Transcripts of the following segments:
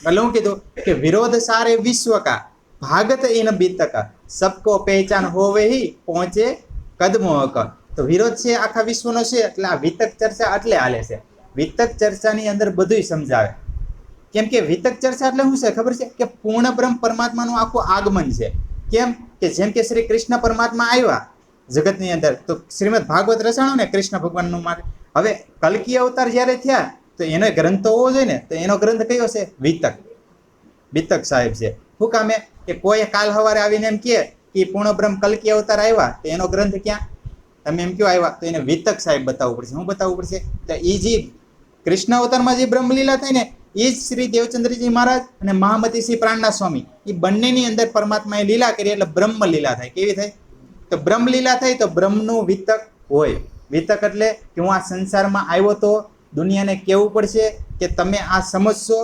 એટલે હું કીધું કે વિરોધ સારે વિશ્વ કા ભાગત ઇન બીતક સબકો પહેચાન હોવે હી પહોંચે કદમો ક તો વિરોધ છે આખા વિશ્વનો છે એટલે આ વિતક ચર્ચા એટલે હાલે છે વિતક ચર્ચાની અંદર બધુંય સમજાવે કેમ કે વિતક ચર્ચા એટલે શું છે ખબર છે કે પૂર્ણ બ્રહ્મ પરમાત્માનું આખું આગમન છે કેમ કે જેમ કે શ્રી કૃષ્ણ પરમાત્મા આવ્યા જગતની અંદર તો શ્રીમદ ભાગવત રચાણો ને કૃષ્ણ ભગવાનનું માટે હવે કલ્કી અવતાર જ્યારે થયા તો એનો ગ્રંથ હોવો જોઈએ ને, તો એનો ગ્રંથ કયો છે? વિતક. વિતક સાહેબ છે. શું કામે કે કોઈ કાલ સવારે આવીને એમ કહે કે પૂર્ણ બ્રહ્મ કલ્કી અવતાર આવ્યા, તો એનો ગ્રંથ ક્યાં? તમે એમ કયો આવ્યા? તો એને વિતક સાહેબ બતાવવું પડશે. શું બતાવવું પડશે? તો એ જે કૃષ્ણ અવતારમાં જે બ્રહ્મલીલા થઈ ને એ જ શ્રી દેવચંદ્રજી મહારાજ અને મહામતી શ્રી પ્રાણના સ્વામી એ બંનેની અંદર પરમાત્માએ લીલા કરી, એટલે બ્રહ્મ લીલા થાય. કેવી થાય? તો બ્રહ્મ લીલા થાય તો બ્રહ્મનું વિતક હોય. વિતક એટલે કે હું આ સંસારમાં આવ્યો તો દુનિયાને કહેવું પડશે કે તમે આ સમજશો,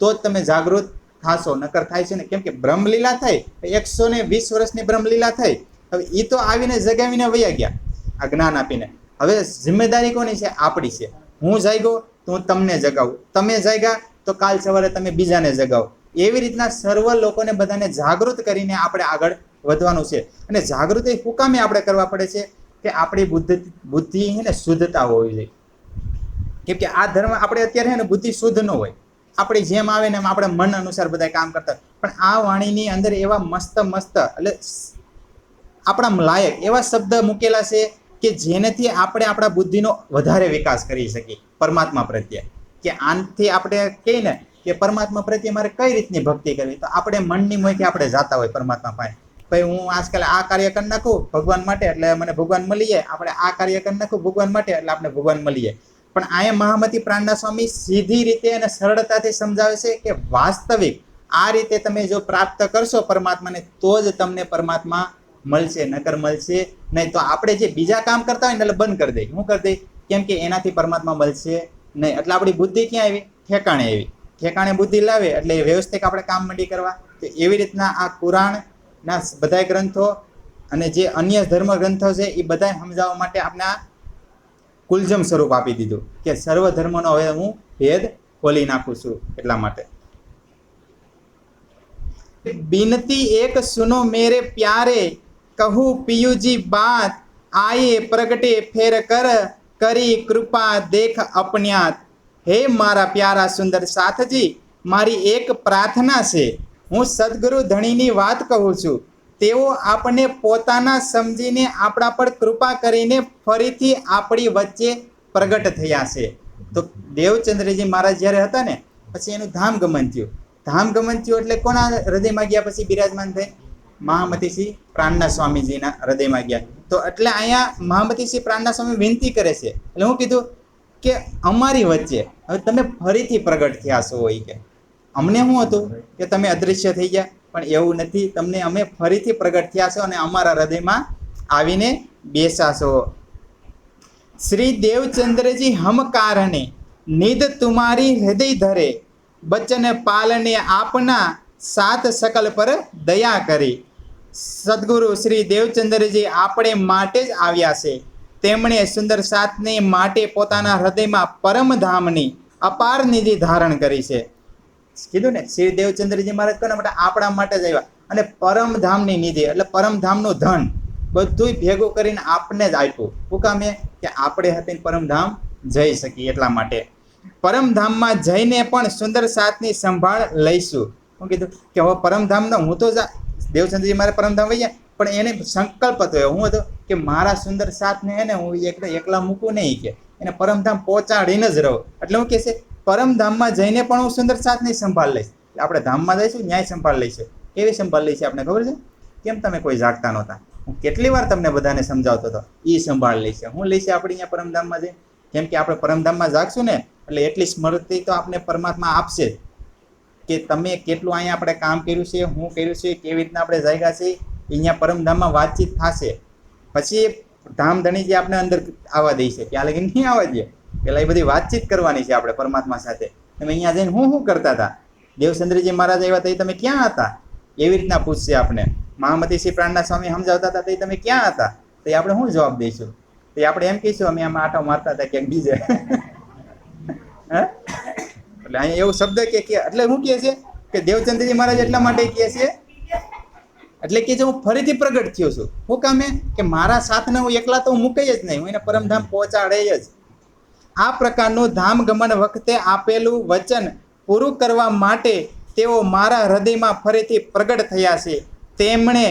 તો જ તમે જાગૃત થાશો. નકર થાય છે ને, કેમ કે બ્રહ્મલીલા થઈ એકસો ને વીસ વર્ષની બ્રહ્મલીલા થઈ. હવે એ તો આવીને જગાવીને વયા ગયા, આ જ્ઞાન આપીને. હવે જિમ્મેદારી કોની છે? આપણી છે. હું જાગ્યો, તો હું તમને જગાવું. તમે જાગ્યા, તો કાલ સવારે તમે બીજાને જગાવો. એવી રીતના સર્વ લોકોને બધાને જાગૃત કરીને આપણે આગળ વધવાનું છે. અને જાગૃતિ હુકામે આપણે કરવા પડે છે કે આપણી બુદ્ધિ બુદ્ધિ ને, શુદ્ધતા હોવી જોઈએ. કેમ કે આ ધર્મ આપણે અત્યારે ને બુદ્ધિ શુદ્ધ ન હોય. આપણી જેમ આવે ને એમ આપણે મન અનુસાર બધા કામ કરતા. પણ આ વાણીની અંદર એવા મસ્ત મસ્ત એટલે આપણા લાયક એવા શબ્દ મૂકેલા છે કે જેનેથી આપણે આપણા બુદ્ધિનો વધારે વિકાસ કરી શકીએ પરમાત્મા પ્રત્યે. કે આનથી આપણે કહીએ ને કે પરમાત્મા પ્રત્યે મારે કઈ રીતની ભક્તિ કરવી? તો આપણે મનની મોયથી આપણે જાતા હોય પરમાત્મા પાસે. ભાઈ, હું આજકાલ આ કાર્ય કરી નાખું ભગવાન માટે એટલે મને ભગવાન મળી જાય આપણે આ કાર્ય કરી નાખું ભગવાન માટે એટલે આપણે ભગવાન મળી જાય પણ અહીંયા મહામતી પ્રાણના સ્વામી સીધી રીતે અને સરળતાથી સમજાવે છે કે વાસ્તવિક આ રીતે તમે જો પ્રાપ્ત કરશો પરમાત્માને, તો જ તમને પરમાત્મા મળશે, નકર મળશે નહીં તો આપણે જે બીજા કામ કરતા હોય ને એટલે બંધ કરી દઈએ શું કરી દઈએ કેમ કે એનાથી પરમાત્મા મળશે નહીં. એટલે આપણી બુદ્ધિ ક્યાં આવી? ઠેકાણે આવી. ઠેકાણે બુદ્ધિ લાવે એટલે વ્યવસ્થિત આપણે કામ મંડી કરવા. તો એવી રીતના આ કુરાણના બધાય ગ્રંથો અને જે અન્ય ધર્મ ગ્રંથો છે, એ બધા સમજાવવા માટે આપણે આ કુલજમ સ્વરૂપ આપી દીધું કે સર્વ ધર્મનો હવે હું ભેદ ખોલી નાખું છું એટલા માટે. બિનતી એક સુનો મેરે પ્યારે, કહું પિયુજી બાત, આયે પ્રગટે ફેર કર, કરી કૃપા દેખ અપન્યાત. હે મારા પ્યારા સુંદર સાથજી, મારી એક પ્રાર્થના છે, હું સદગુરુ ધણીની વાત કહું છું તેઓ આપણને પોતાના સમજીને આપણા પર કૃપા કરીને ફરીથી આપણી વચ્ચે પ્રગટ થયા છે. તો દેવચંદ્રજી મહારાજ જ્યારે હતા ને, પછી એનું ધામ ગમન થયું. ધામ ગમન થયું એટલે કોના હૃદયમાં ગયા પછી બિરાજમાન થઈ? મહામતીસિંહ પ્રાણના સ્વામીજીના હૃદયમાં ગયા. તો એટલે અહીંયા મહામતીસિંહ પ્રાણના સ્વામી વિનંતી કરે છે. એટલે હું કીધું કે અમારી વચ્ચે, હવે તમે ફરીથી પ્રગટ થયા છો હોય કે. અમને શું હતું? કે તમે અદૃશ્ય થઈ ગયા. પણ એવું નથી. તમને અમે ફરીથી પ્રગટ થયા છો અને અમારા હૃદયમાં આવીને બેસાશો શ્રી દેવચંદ્રજી હમ કારણે નિદ તુમારી હૃદય ધરે બચન પાલને આપના સાત સકલ પર દયા કરી. સદગુરુ શ્રી દેવચંદ્રજી આપણે માટે જ આવ્યા છે. તેમણે સુંદર સાતને માટે પોતાના હૃદયમાં પરમધામની અપાર નિધિ ધારણ કરી છે. કીધું ને, શ્રી દેવચંદ્રજી મહારાજ કોના માટે આપણા માટે જ આવ્યા. અને પરમધામની નિધિ, એટલે પરમધામનું ધન, બધુંય ભેગું કરીને આપને જ આપ્યું. શું કામે? કે આપણે હતી પરમધામ જઈ શકીએ એટલા માટે. પરમધામમાં જઈને પણ સુંદર સાથની સંભાળ લઈશું. હું કીધું કે હવે પરમધામનો હું તો દેવચંદ્રજી મારે પરમધામ વહી ગયા, પણ એને સંકલ્પ હતો હું હતો કે મારા સુંદર સાથને હે ને, હું એકલા એકલા મૂકું નહીં કે. એને પરમધામ પહોંચાડીને જ રહું. એટલે હું કહેશે પરમધામમાં જઈને પણ હું સુંદર સાથની સંભાળ લઈશ. આપણે ધામમાં જઈશું, ન્યાય સંભાળ લઈશું. કેવી સંભાળ લઈશું આપણે, ખબર છે? કેમ તમે કોઈ જાગતા નહોતા? હું કેટલી વાર તમને બધાને સમજાવતો હતો એ સંભાળ લઈશે. હું લઈશ આપણે અહીંયા પરમધામમાં જઈ કેમ કે આપણે પરમધામમાં જાગશું ને, એટલે એટલી સ્મૃતિ તો આપણે પરમાત્મા આપશે જ. કે તમે કેટલું અહીંયા આપણે કામ કર્યું છે શું કર્યું છે, કેવી રીતના આપણે જાગ્યા છે અહીંયા પરમધામમાં વાતચીત થશે. પછી ધામધણી જે આપણે અંદર આવવા દે છે ત્યાં લગી નહીં આવવા દે? પેલા એ બધી વાતચીત કરવાની છે આપણે પરમાત્મા સાથે. તમે અહીંયા જઈને હું શું કરતા હતા? દેવચંદ્રજી મહારાજ આવ્યા તો તમે ક્યાં હતા? એવી રીતના પૂછશે આપણે મહામતી શ્રી પ્રાણના સ્વામી સમજાવતા હતા તો તમે ક્યાં હતા? તો એ આપણે શું જવાબ દઈશું? તો આપણે એમ કહીશું, અમે આમાં આટો મારતા હતા ક્યાંક બીજે. હે? એટલે અહીંયા એવો શબ્દ કે એટલે શું કહે છે? કે દેવચંદ્રજી મહારાજ એટલા માટે કહે છે? એટલે કે જે હું ફરીથી પ્રગટ થયો છું. શું કામે? કે મારા સાથને હું એકલા તો હું મૂકઈ જ નહીં. હું એને પરમધામ પહોંચાડે જ. આ પ્રકારનું ધામ ગમન વખતે આપેલું વચન પૂરું કરવા માટે તેઓ મારા હૃદયમાં ફરીથી પ્રગટ થયા છે. તેમણે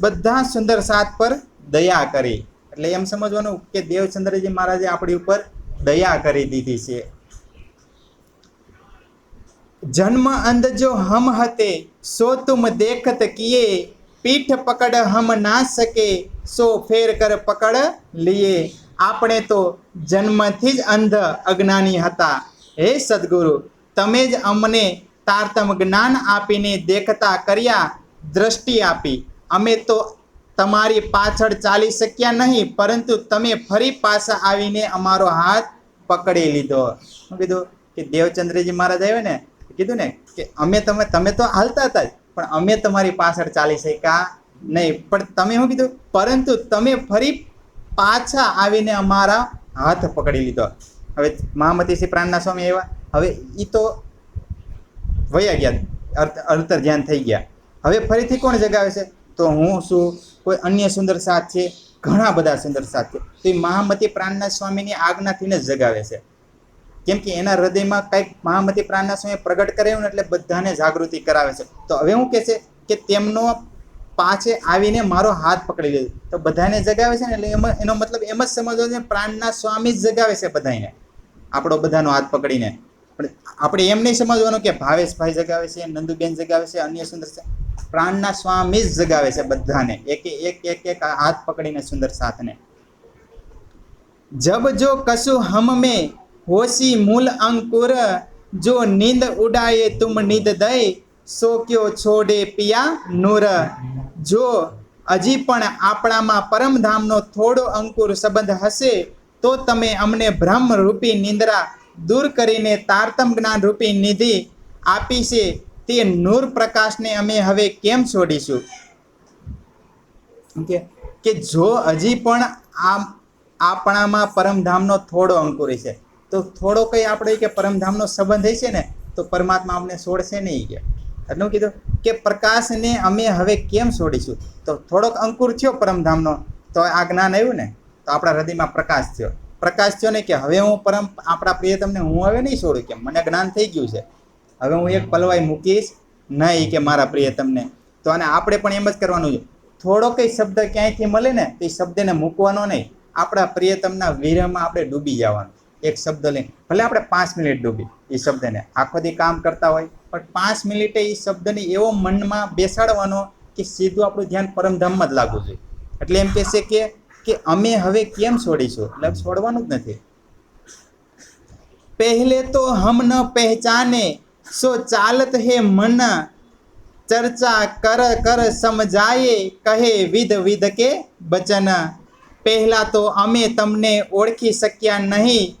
બધા સુંદર સાત પર દયા કરી. એટલે એમ સમજવાનું કે દેવચંદ્રજી મહારાજે આપણી ઉપર દયા કરી દીધી છે. જન્મ અંધ જો હમ હતે, સો તુમ દેખત કીએ પીઠ પકડ હમ ના શકે, સો ફેર કર પકડ લીએ. આપણે તો જન્મથી જ અંધ અજ્ઞાની હતા. હે સદગુરુ, તમે જ અમને તારતમ જ્ઞાન આપીને દેખતા કર્યા, દ્રષ્ટિ આપી. અમે તો તમારી પાછળ ચાલી શક્યા નહીં, પરંતુ તમે ફરી પાછા આવીને અમારો હાથ પકડી લીધો. શું કીધું? કે દેવચંદ્રજી મહારાજ આવ્યો ને, કીધું ને કે અમે તમે તમે તો હાલતા હતા જ, પણ અમે તમારી પાછળ ચાલી શક્યા નહીં. પણ તમે શું કીધું? પરંતુ તમે ફરી પાછા આવીને અમારા હાથ પકડી લીધો. હવે મહામતી શ્રી પ્રાણના સ્વામી એવા હવે એ તો વયા ગયા. અંતર ધ્યાન થઈ ગયા. હવે ફરીથી કોણ જગાવે છે? તો હું શું કોઈ અન્ય સુંદર સાથ છે? ઘણા બધા સુંદર સાથ છે. તો એ મહામતી પ્રાણના સ્વામીની આજ્ઞાથીને જ જગાવે છે. કેમ કે એના હૃદયમાં કંઈક મહામતી પ્રાણના સ્વામી પ્રગટ કરાયું એટલે બધાને જાગૃતિ કરાવે છે. તો હવે શું કહે છે કે તેમનો પાછે આવીને મારો હાથ પકડી લીધો તો બધાને જગાવે છે ને એટલે એમાં એનો મતલબ એમ જ સમજવો ને, પ્રાણના સ્વામી જ જગાવે છે બધાને આપણો બધાનો હાથ પકડીને. પણ આપણે એમ નહીં સમજવાનું કે ભાવેશભાઈ જગાવે છે, નંદુબેન જગાવે છે, અન્ય સુંદર છે પ્રાણના સ્વામી જ જગાવે છે બધાને. એક એક એક એક હાથ પકડીને સુંદર સાથને. જબ જો કશું હમ મે હોશી મૂલ અંકુર, જો નીંદ ઉડાયે તુમ નીંદ દઈ સો ક્યો છોડે પિયા નૂર? જો હજી પણ આપણામાં પરમધામનો થોડો અંકુર સંબંધ હશે, તો તમે અમને બ્રહ્મ રૂપી નિંદ્રા દૂર કરીને તારતમ જ્ઞાન રૂપી નિધિ આપી છે, તે નૂર પ્રકાશને અમે હવે કેમ છોડીશું? કે જો હજી પણ આમ આપણામાં પરમધામનો થોડો અંકુર છે, તો થોડો કઈ આપણે કે પરમધામનો સંબંધ છે ને, તો પરમાત્મા અમને છોડશે નહીં કે. એટલું કીધું કે પ્રકાશને અમે હવે કેમ છોડીશું? તો થોડોક અંકુર થયો પરમધામનો, તો આ જ્ઞાન આવ્યું ને, તો આપણા હૃદયમાં પ્રકાશ થયો. પ્રકાશ થયો ને કે હવે હું પરમ, આપણા પ્રિયતમને હું હવે નહીં છોડું કે મને જ્ઞાન થઈ ગયું છે. હવે હું એક પલવાઈ મૂકીશ, નહીં કે મારા પ્રિયતમને. તો અને આપણે પણ એમ જ કરવાનું છે. થોડો કંઈ શબ્દ ક્યાંયથી મળે ને, તો એ શબ્દને મૂકવાનો નહીં. આપણા પ્રિયતમના વીરમાં આપણે ડૂબી જવાનું. એક શબ્દ લઈને, ભલે આપણે પાંચ મિનિટ ડૂબી, એ શબ્દને. આખો દી કામ કરતા હોય પણ પાંચ મિનિટે એ શબ્દને એવો મનમાં બેસાડવાનો કે સીધું આપણું ધ્યાન પરમધામમાં જ લાગવું જોઈએ. એટલે એમ કહેશે કે કે અમે હવે કેમ છોડીશું? એટલે છોડવાનું જ નથી. પહેલે તો હમ ન પહેચાને, સો ચાલત હે મન. ચર્ચા કર કર, સમજાયે, કહે વિધ વિધ કે બચન પહેલા તો અમે તમને ઓળખી શક્યા નહીં.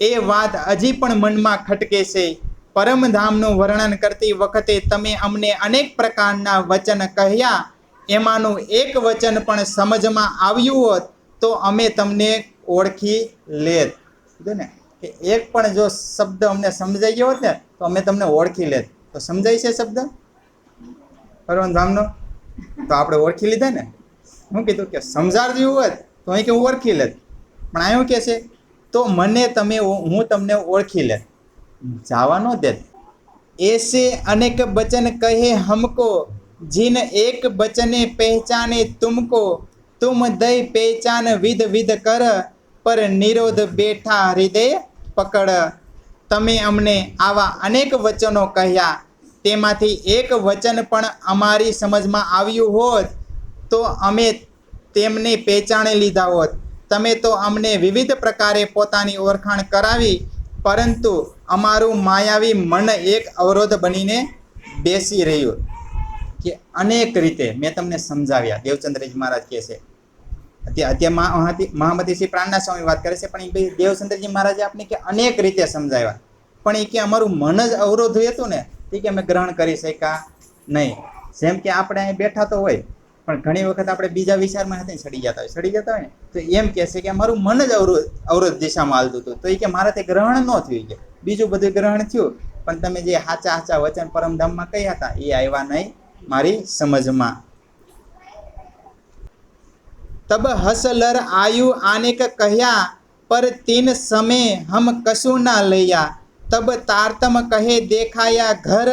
એ વાત હજી પણ મનમાં ખટકે છે. પરમધામનું વર્ણન કરતી વખતે તમે અમને અનેક પ્રકારના વચન કહ્યા. એમાંનું એક વચન પણ સમજમાં આવ્યું હોત તો અમે તમને ઓળખી લેત. કીધું ને? કે એક પણ જો શબ્દ અમને સમજાઈ ગયો હોત ને, તો અમે તમને ઓળખી લેત. તો સમજાય છે શબ્દ? પરમધામનો? તો આપણે ઓળખી લીધા ને? હું કીધું કે સમજાવ્યું હોત તો અહીં કે હું ઓળખી લેત. પણ આ એવું કહે છે? તો મને તમે હું તમને ઓળખી લેત. जावा नो देत ऐसे अनेक बचन कहे हमको जिन एक बचने पहचाने तुमको तुम दय पहचान विध विध कर પર નિરોધ બેઠા હૃદય પકડ તમે અમને આવા અનેક વચનો કહ્યા તેમાંથી એક વચન પણ અમારી સમજમાં આવ્યું હોત તો અમે તેમને પહેચાણી લીધા હોત તમે તો અમને વિવિધ પ્રકારે પોતાની ઓળખાણ કરાવી પરંતુ અમારું માયાવી મન એક અવરોધ બનીને બેસી રહ્યું કે અનેક રીતે મેં તમને સમજાવ્યા. દેવચંદ્રજી મહારાજ કહે છે. અત્યારે મહામતી શ્રી પ્રાણના સ્વામી વાત કરે છે, પણ એ ભાઈ દેવચંદ્રજી મહારાજે આપણે કે અનેક રીતે સમજાવ્યા. પણ એ કે અમારું મન જ અવરોધ હતું ને, એ કે અમે ગ્રહણ કરી શક્યા નહીં. જેમ કે આપણે અહીં બેઠા તો હોય, પણ ઘણી વખત આપણે બીજા વિચારમાં હતા સડી જતા હોય. સડી જતા હોય ને, તો એમ કહે છે કે મારું મન જ અવરોધ અવરોધ દિશામાં હાલતું હતું. તો એ કે મારાથી ગ્રહણ ન થયું કે બીજું બધું ગ્રહણ થયું. પણ તમે જે હાચા હાચા વચન પરમધામમાં કહ્યા હતા, એ આવ્યા નહીં મારી સમજમાં. તબ હસલર આયુ આનેક કહ્યા, પર તીન સમે હમ કશું ના લૈયા. તબ તારતમ કહે, દેખાયા ઘર,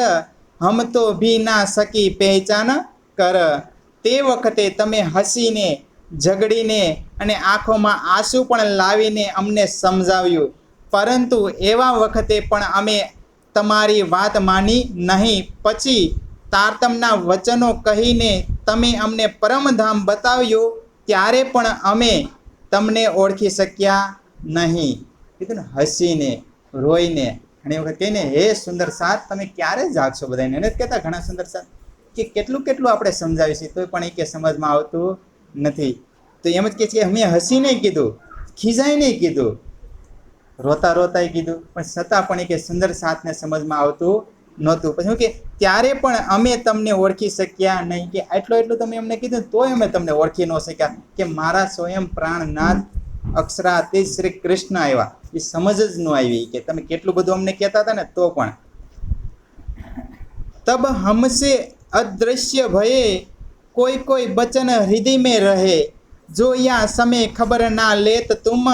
હમ તો ભી ના સકી પહેચાન કર. તે વખતે તમે હસીને, ઝઘડીને અને આંખોમાં આંસુ પણ લાવીને અમને સમજાવ્યું. પરંતુ એવા વખતે પણ અમે તમારી વાત માની નહીં. પછી તારતમના વચનો કહીને તમે અમને પરમધામ બતાવ્યું, ત્યારે પણ અમે તમને ઓળખી શક્યા નહીં. કીધું ને, હસીને, રોઈને. ઘણી વખત કહીને હે સુંદર સાથ તમે ક્યારે જાગશો બધાને એને જ કહેતા ઘણા સુંદર સાથ કે કેટલું કેટલું આપણે સમજાવીએ છીએ, તોય પણ એ કે સમજમાં આવતું નથી. તો એમ જ કહે છે કે અમે હસીને કીધું, ખીજાઈને કીધું. રોતા રોતા કીધું. પણ છતાં પણ એક કે સુંદર સાથને સમજમાં આવતું નહોતું. પછી કે, ત્યારે પણ અમે તમને ઓળખી શક્યા નહીં. કે આટલું એટલું તમે અમને કીધું તોય અમે તમને ઓળખી ન શક્યા. કે મારા સ્વયં પ્રાણનાથ અક્ષરાતી શ્રી કૃષ્ણ આવ્યા. એ સમજ જ ન આવી. કે તમે કેટલું બધું અમને કહેતા હતા ને તો પણ. તબ હમસે અદ્રશ્ય ભયે કોઈ કોઈ બચન હૃદય મેં રહે. જો યા સમય ખબર ના લેત તુમ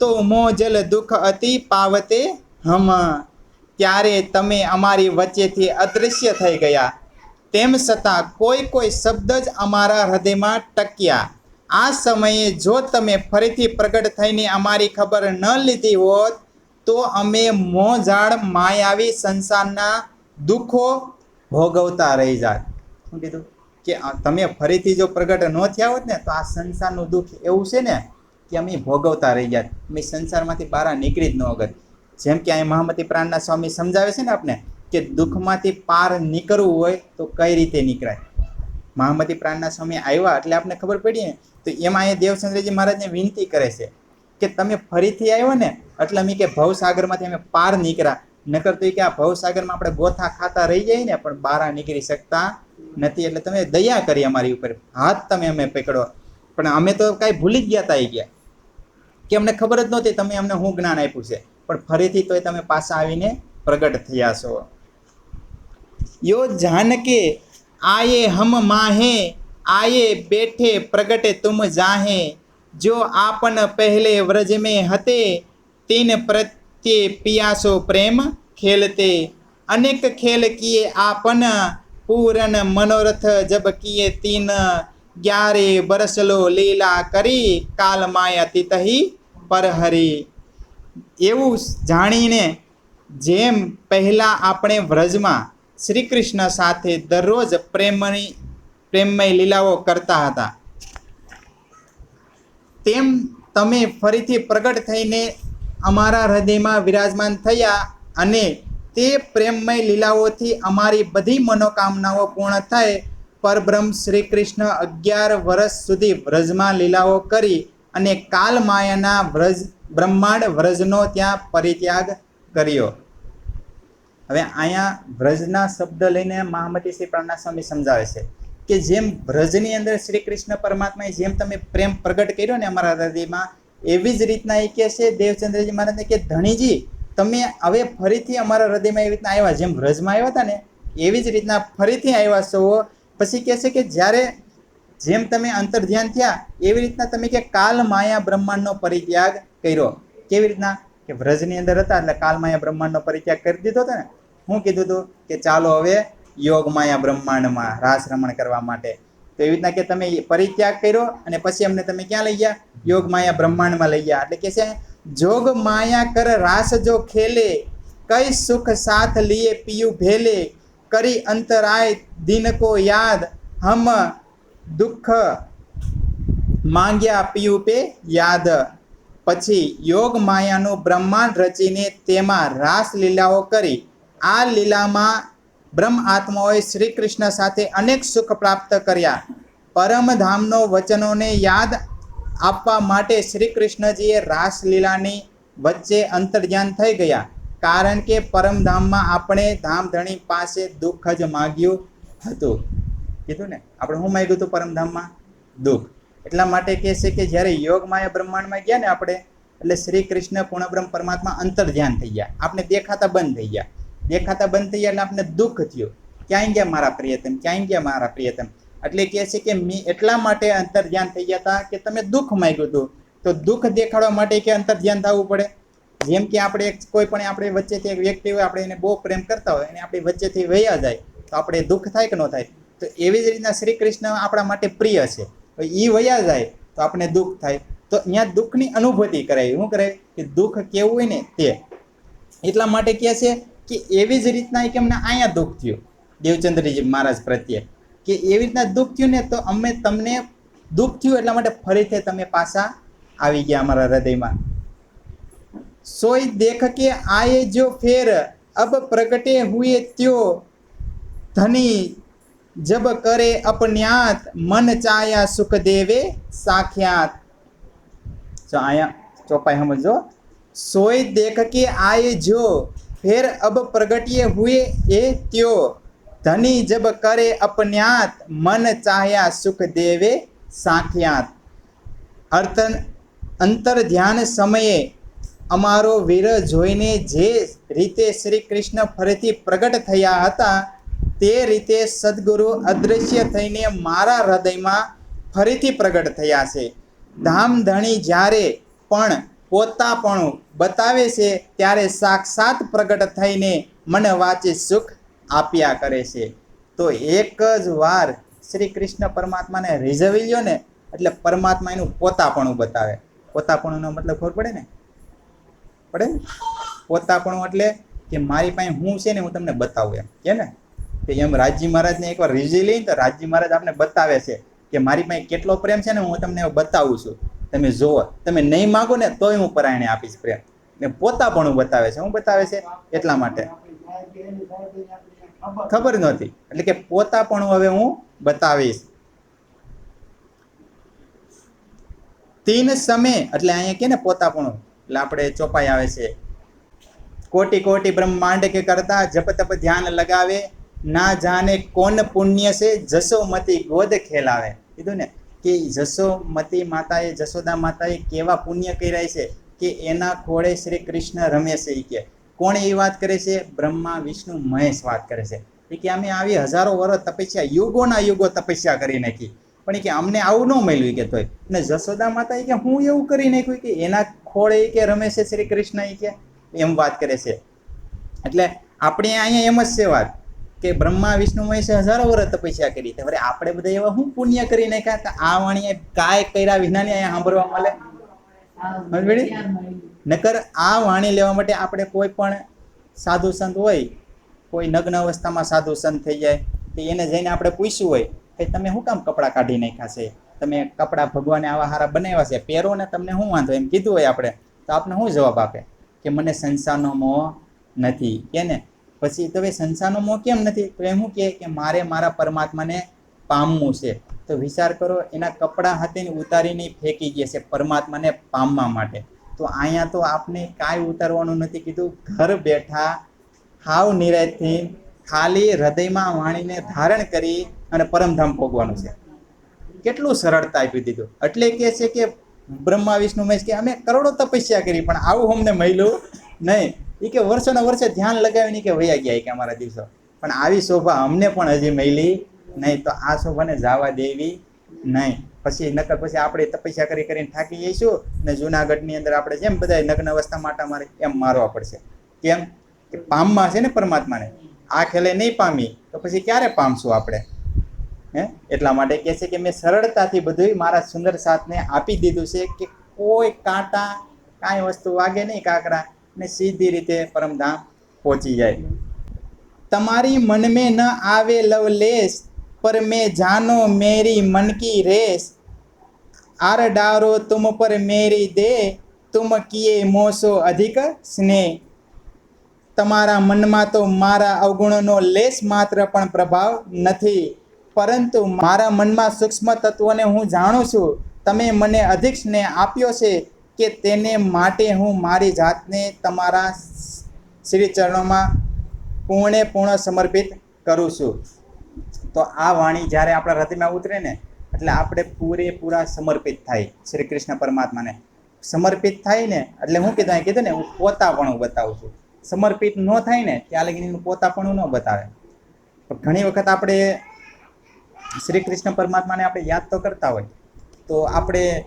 તો મોજલ દુઃખ અતિ પાવતે હમ. ત્યારે તમે અમારી વચ્ચેથી અદૃશ્ય થઈ ગયા. તેમ છતાં કોઈ કોઈ શબ્દ જ અમારા હૃદયમાં ટક્યા. આ સમયે જો તમે ફરીથી પ્રગટ થઈને અમારી ખબર ન લીધી હોત, તો અમે મોજાળ માયાવી સંસારના દુઃખો ભોગવતા રહી જાત. શું કીધું? કે તમે ફરીથી જો પ્રગટ ન થયા હોત ને, તો આ સંસારનું દુઃખ એવું છે ને કે અમે ભોગવતા રહી ગયા. અમે સંસારમાંથી બહાર નીકળી જ ન વગર જેમ કે અહીં મહામતી પ્રાણના સ્વામી સમજાવે છે ને આપણે કે દુઃખમાંથી પાર નીકળવું હોય તો કઈ રીતે નીકળાય? મહામતી પ્રાણના સ્વામી આવ્યા એટલે આપણને ખબર પડી ને? તો એમાં અહીંયા દેવચંદ્રજી મહારાજને વિનંતી કરે છે કે તમે ફરીથી આવ્યો ને એટલે અમે કે ભવસાગરમાંથી અમે પાર નીકળ્યા. નકર તો કે આ ભવસાગરમાં આપણે ગોથા ખાતા રહી જઈએ ને પણ બહાર નીકળી શકતા નથી. એટલે તમે દયા કરી અમારી ઉપર. હાથ તમે અમે પકડો. પણ અમે તો કાંઈ ભૂલી જ ગયા તા ગયા. કે અમને ખબર જ નહોતી, તમે અમને હું જ્ઞાન આપ્યું છે. પણ ફરીથી તોય તમે પાછા આવીને પ્રગટ થયા છો. યો જાનકે આયે હમ માહે, આયે બેઠે પ્રગટે તુમ જાહે. જો આપન પહેલે વ્રજ મેં હતે, તીન પ્રત્યે પિયાસો પ્રેમ ખેલતે. અનેક ખેલ કિયે આપન પૂરન મનોરથ જબ કિયે તીન, ગ્યારે બરસલો લીલા કરી, કાલ માયા તિતહી પરહરી. એવું જાણીને જેમ પહેલાં આપણે વ્રજમાં શ્રી કૃષ્ણ સાથે દરરોજ પ્રેમની, પ્રેમમય લીલાઓ કરતા હતા, તેમ તમે ફરીથી પ્રગટ થઈને અમારા હૃદયમાં વિરાજમાન થયા અને તે પ્રેમમય લીલાઓથી અમારી બધી મનોકામનાઓ પૂર્ણ થાય પરબ્રહ્મ શ્રી કૃષ્ણ અગિયાર વર્ષ સુધી વ્રજમાં લીલાઓ કરી અને કાલ માયાના વ્રજ, બ્રહ્માંડ વ્રજનો ત્યાં પરિત્યાગ કર્યો. હવે અહીંયા વ્રજના શબ્દ લઈને મહામતી શ્રી પ્રાણના સ્વામી સમજાવે છે કે જેમ વ્રજની અંદર શ્રી કૃષ્ણ પરમાત્માએ જેમ તમે પ્રેમ પ્રગટ કર્યો ને અમારા હૃદયમાં, એવી જ રીતના એ કહે છે દેવચંદ્રજી મહારાજને કે ધણીજી, તમે હવે ફરીથી અમારા હૃદયમાં એવી રીતના આવ્યા. જેમ વ્રજમાં આવ્યા હતા ને, એવી જ રીતના ફરીથી આવ્યા છો. પછી કહે છે કે જ્યારે જેમ તમે અંતર ધ્યાન થયા, એવી રીતના તમે કે કાલ માયા બ્રહ્માંડનો પરિત્યાગ કર્યો. કેવી રીતના? કે વ્રજની અંદર હતા એટલે કાલ માયા બ્રહ્માંડનો પરિત્યાગ કરી દીધો હતો ને. હું કીધું હતું કે ચાલો હવે યોગ માયા બ્રહ્માંડમાં રાસ રમણ કરવા માટે. તો એવી રીતના કે તમે પરિત્યાગ કર્યો અને પછી અમને તમે ક્યાં લઈ ગયા? યોગ માયા બ્રહ્માંડમાં લઈ ગયા. એટલે કે છે, જોગ માયા કર રાસ જો ખેલે, કઈ સુખ સાથ લીએ પીયું ભેલે, કરી અંતરાય દિન કો યાદ, હમ દુઃખ, માંગ્યા પિયુપે યાદ. પછી યોગ માયાનું બ્રહ્માંડ રચીને તેમાં રાસ લીલાઓ કરી. આ લીલામાં બ્રહ્મ આત્માઓએ શ્રી કૃષ્ણ સાથે અનેક સુખ પ્રાપ્ત કર્યા. પરમધામનો વચનોને યાદ આપવા માટે શ્રી કૃષ્ણજીએ રાસલીલાની વચ્ચે અંતર્ધ્યાન થઈ ગયા. કારણ કે પરમધામમાં આપણે ધામધણી પાસે દુઃખ જ માગ્યું હતું. કીધું ને? આપણે શું માગ્યું હતું પરમધામમાં? દુઃખ. એટલા માટે કહે છે કે જ્યારે યોગ માયા બ્રહ્માંડમાં ગયા ને આપણે, એટલે શ્રી કૃષ્ણ પૂર્ણબ્રહ્મ પરમાત્મા અંતર ધ્યાન થઈ ગયા. આપણે દેખાતા બંધ થઈ ગયા. દેખાતા બંધ થઈ ગયા એટલે આપણે દુઃખ થયું. ક્યાંય ગયા મારા પ્રિયતમ? ક્યાંય ગયા મારા પ્રિયતમ? એટલે કહે છે કે મેં એટલા માટે અંતર ધ્યાન થઈ ગયા હતા કે તમે દુઃખ માગ્યું હતું. તો દુઃખ દેખાડવા માટે કે અંતર ધ્યાન થવું પડે? જેમ કે આપણે કોઈ પણ આપણે વચ્ચેથી એક વ્યક્તિ હોય, આપણે એને બહુ પ્રેમ કરતા હોય, અને આપણી વચ્ચેથી વૈયા જાય, તો આપણે દુઃખ થાય કે ન થાય? તો એવી જ રીતના શ્રી કૃષ્ણ આપણા માટે પ્રિય છે. એ વયા જાય તો આપણે દુઃખ થાય. તો અહીંયા દુઃખની અનુભૂતિ કરાય. શું કરાય? કે દુઃખ કેવું હોય ને તે. એટલા માટે કહે છે કે એવી જ રીતના કે અમને અહીંયા દુઃખ થયું. દેવચંદ્રજી મહારાજ પ્રત્યે. કે એવી રીતના દુઃખ થયું ને તો અમે તમને દુઃખ થયું એટલા માટે ફરીથી તમે પાછા આવી ગયા અમારા હૃદયમાં. સોય દેખ કે આયે જો ફેર, અબ પ્રગટે હુએ ત્યો ધની જબ કરે અપન્યાત મન ચાયા સુખ દેવે સાખ્યાત જો આયા ચોપાઈ સમજો સોય દેખ કે આયે જો ફેર અબ પ્રગટ્ય હુએ એ ત્યો ધની જબ કરે અપન્યાત મન ચાહ્યા સુખ દેવે સાખ્યાત અર્થ અંતર ધ્યાન સમયે અમારો વીર જોઈને જે રીતે શ્રી કૃષ્ણ ફરીથી પ્રગટ થયા હતા તે રીતે સદગુરુ અદૃશ્ય થઈને મારા હૃદયમાં ફરીથી પ્રગટ થયા છે. ધામધણી જ્યારે પણ પોતાપણું બતાવે છે, ત્યારે સાક્ષાત પ્રગટ થઈને મને વાંચે સુખ આપ્યા કરે છે. તો એક જ વાર શ્રી કૃષ્ણ પરમાત્માને રીઝવી લ્યો ને, એટલે પરમાત્મા એનું પોતાપણું બતાવે. પોતાપણુંનો મતલબ ખબર પડે ને? પડે પોતાપણું એટલે કે મારી પાસે હું છે ને, હું તમને બતાવું એમ. કે ને? કે એમ રાજી મહારાજને એકવાર રીઝી લઈ તો રાજી મહારાજ આપણે બતાવે છે કે મારી પાસે કેટલો પ્રેમ છે ને હું તમને બતાવું છું. તમે જુઓ, તમે નહીં માગો ને તોય હું પરાયણે આપીશ પ્રેમ. ને પોતાપણું બતાવે છે. હું બતાવે છે એટલા માટે. ખબર નહોતી. એટલે કે પોતાપણું હવે હું બતાવીશ. તીન સમય, એટલે અહીંયા કે ને પોતાપણું એટલે આપણે ચોપાઈ આવે છે. કોટી કોટી બ્રહ્માંડ કે કરતા જપ તપ ધ્યાન લગાવે ના જાને કોન પુણ્ય છે, જસોમતી ગોદ ખેલાવે. કીધું ને કે જસોમતી માતાએ જશોદા માતાએ કેવા પુણ્ય કર્યા છે કે એના ખોળે શ્રી કૃષ્ણ રમે છે એ કે. કોણ એ વાત કરે છે? બ્રહ્મા, વિષ્ણુ, મહેશ વાત કરે છે. એ કે અમે આવી હજારો વર્ષ તપસ્યા, યુગોના યુગો તપસ્યા કરી નાખી. પણ કે અમને આવું ન મળ્યું કે તોય. અને જશોદા માતા કે હું એવું કરી નાખ્યું કે એના ખોળે કે રમે છે શ્રી કૃષ્ણ એ કે? એમ વાત કરે છે. એટલે આપણે અહીંયા એમ જ છે વાત. કે બ્રહ્મા, વિષ્ણુ, મહેશે હજારો વર્ષ તપસ્યા કરી. તો વળી આપણે બધા એવા હું પુણ્ય કરી નાખ્યા? તો આ વાણીએ કાંઈ કર્યા વિનાની અહીંયા સાંભળવા મળે. નકર આ વાણી લેવા માટે આપણે કોઈ પણ સાધુ સંત હોય, કોઈ નગ્ન અવસ્થામાં સાધુ સંત થઈ જાય, તો એને જઈને આપણે પૂછ્યું હોય, કે તમે શું કામ કપડાં કાઢી નાખ્યા છે? તમે કપડાં ભગવાને આવા હારા બનાવ્યા છે? પહેરો ને તમને શું વાંધો? એમ કીધું હોય આપણે. તો આપને શું જવાબ આપે? કે મને સંસારનો મોહ નથી. કે ને? પછી તો હવે સંસારનો મોહ કેમ નથી? તો એમ શું કહે કે મારે મારા પરમાત્માને પામવું છે. તો વિચાર કરો, એના કપડાં હાથે ઉતારીને ફેંકી ગયા છે પરમાત્માને પામવા માટે. તો અહીંયા તો આપને કાંઈ ઉતારવાનું નથી કીધું. ઘર બેઠા હાવ નિરાયતથી ખાલી હૃદયમાં વાણીને ધારણ કરી અને પરમધામ ભોગવાનું છે. કેટલું સરળતા આપી દીધું. એટલે કે છે કે બ્રહ્મા, વિષ્ણુ, મહેશ કે અમે કરોડો તપસ્યા કરી, પણ આવું અમને મળ્યું નહીં. એ કે વર્ષોના વર્ષે ધ્યાન લગાવીને કે વયા ગયા કે અમારા દિવસો. પણ આવી શોભા અમને પણ હજી મળી નહીં તો આ શોભાને જવા દેવી નહીં. પછી નકર પછી આપણે તપસ્યા કરી કરીને થાકી જઈશું ને જુનાગઢની અંદર આપણે જેમ બધા નગ્ન અવસ્થા માટે મારે એમ મારવા પડશે. કેમ? કે પામમાં છે ને પરમાત્માને. આ ખેલે નહીં પામી તો પછી ક્યારે પામશું આપણે? હે? એટલા માટે કહે છે કે મેં સરળતાથી બધું મારા સુંદર સાથને આપી દીધું છે કે કોઈ કાંટા, કાંઈ વસ્તુ વાગે નહીં કાંકરા. ને સીધી રીતે પરમધામ પહોંચી જાય. તમારી મન में ન આવે લવલેશ પર મેં જાનો મેરી મન કી રેસ આર ડારો તુમ પર મેરી દે, તુમ કીએ મોસો અધિક સ્નેહ. તમારા મનમાં તો મારા અવગુણોનો લેશ માત્ર પણ પ્રભાવ નથી, પરંતુ મારા મનમાં સૂક્ષ્મ તત્વોને હું જાણું છું. તમે મને અધિક સ્નેહ આપ્યો છે કે તેને માટે હું મારી જાતને તમારા શ્રી ચરણોમાં પૂર્ણે પૂર્ણ સમર્પિત કરું છું. તો આ વાણી જ્યારે આપણા હૃદયમાં ઉતરે ને, એટલે આપણે પૂરેપૂરા સમર્પિત થાય શ્રી કૃષ્ણ પરમાત્માને. સમર્પિત થાય ને, એટલે હું કીધું કીધું ને, હું પોતાપણું બતાવું છું. સમર્પિત ન થાય ને ત્યાં લગીને એનું પોતાપણું ન બતાવે. ઘણી વખત આપણે શ્રી કૃષ્ણ પરમાત્માને આપણે યાદ તો કરતા હોય. તો આપણે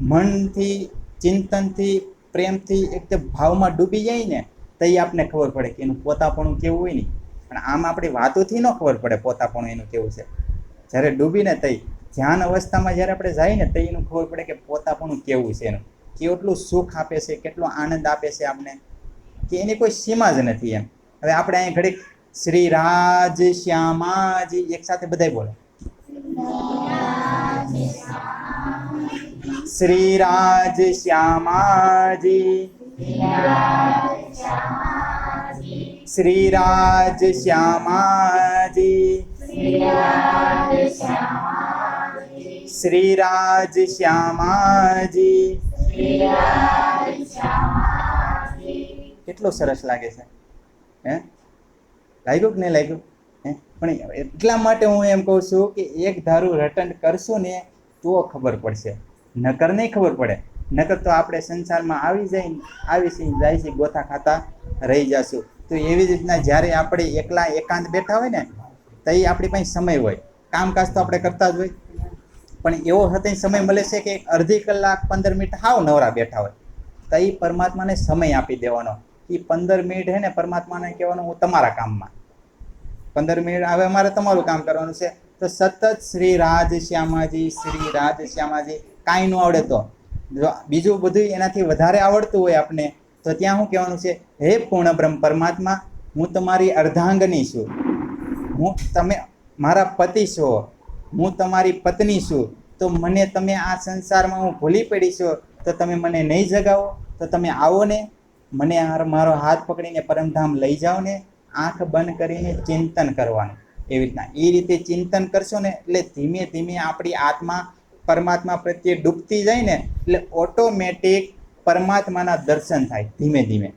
મનથી, ચિંતનથી, પ્રેમથી એકદમ ભાવમાં ડૂબી જાય ને, તો એ આપને ખબર પડે કે એનું પોતાપણું કેવું હોય ને. પણ આમ આપણી વાતોથી ન ખબર પડે પોતાપણું એનું કેવું છે. જ્યારે ડૂબીને તઈ, ધ્યાન અવસ્થામાં જ્યારે આપણે જઈએ ને તો એનું ખબર પડે કે પોતાપણું કેવું છે એનું. કેટલું સુખ આપે છે, કેટલો આનંદ આપે છે આપણે કે એની કોઈ સીમા જ નથી એમ. હવે આપણે અહીં ઘડીક શ્રી રાજ શ્યામાજી એકસાથે બધાય બોલો. શ્રી રાજ શ્યામાજી. શ્રી રાજ શ્યામાજી. શ્રી રાજ શ્યામાજી. કેટલો સરસ લાગે છે, હે? લાગ્યું કે નહીં લાગ્યું? હે? પણ એટલા માટે હું એમ કહું છું કે એક ધારું રટન કરશું ને તો ખબર પડશે. નકર નહીં ખબર પડે. નકર તો આપણે સંસારમાં આવી જાય આવી છે જાય છે, ગોથા ખાતા રહી જશું. તો એવી જ રીતના જ્યારે આપણે એકલા એકાંત બેઠા હોય ને, તો એ આપણી પાસે સમય હોય. કામકાજ તો આપણે કરતા જ હોય. પણ એવો હતો સમય મળે છે કે અડધી કલાક, પંદર મિનિટ હાવ નવરા બેઠા હોય. તો એ પરમાત્માને સમય આપી દેવાનો. એ પંદર મિનિટ હે ને, પરમાત્માને કહેવાનું હું તમારા કામમાં. પંદર મિનિટ હવે અમારે તમારું કામ કરવાનું છે. તો સતત શ્રી રાજ શ્યામાજી, શ્રી રાજ શ્યામાજી કાંઈ ન આવડે તો. બીજું બધું એનાથી વધારે આવડતું હોય આપને, તો ત્યાં શું કહેવાનું છે? હે પૂર્ણ બ્રહ્મ પરમાત્મા, હું તમારી અર્ધાંગની છું. હું તમે મારા પતિ છો. હું તમારી પત્ની છું. તો મને તમે આ સંસારમાં હું ભૂલી પડી છું, તો તમે મને નહીં જગાવો? તો તમે આવો ને. મને મારો હાથ પકડીને પરમધામ લઈ જાઓ ને. આંખ બંધ કરીને ચિંતન કરવાનું. એવી રીતના. એ રીતે ચિંતન કરશો ને, એટલે ધીમે ધીમે આપણી આત્મા પરમાત્મા પ્રત્યે ડૂબતી જાય ને એટલે ઓટોમેટિક પરમાત્માના દર્શન થાય ધીમે ધીમે.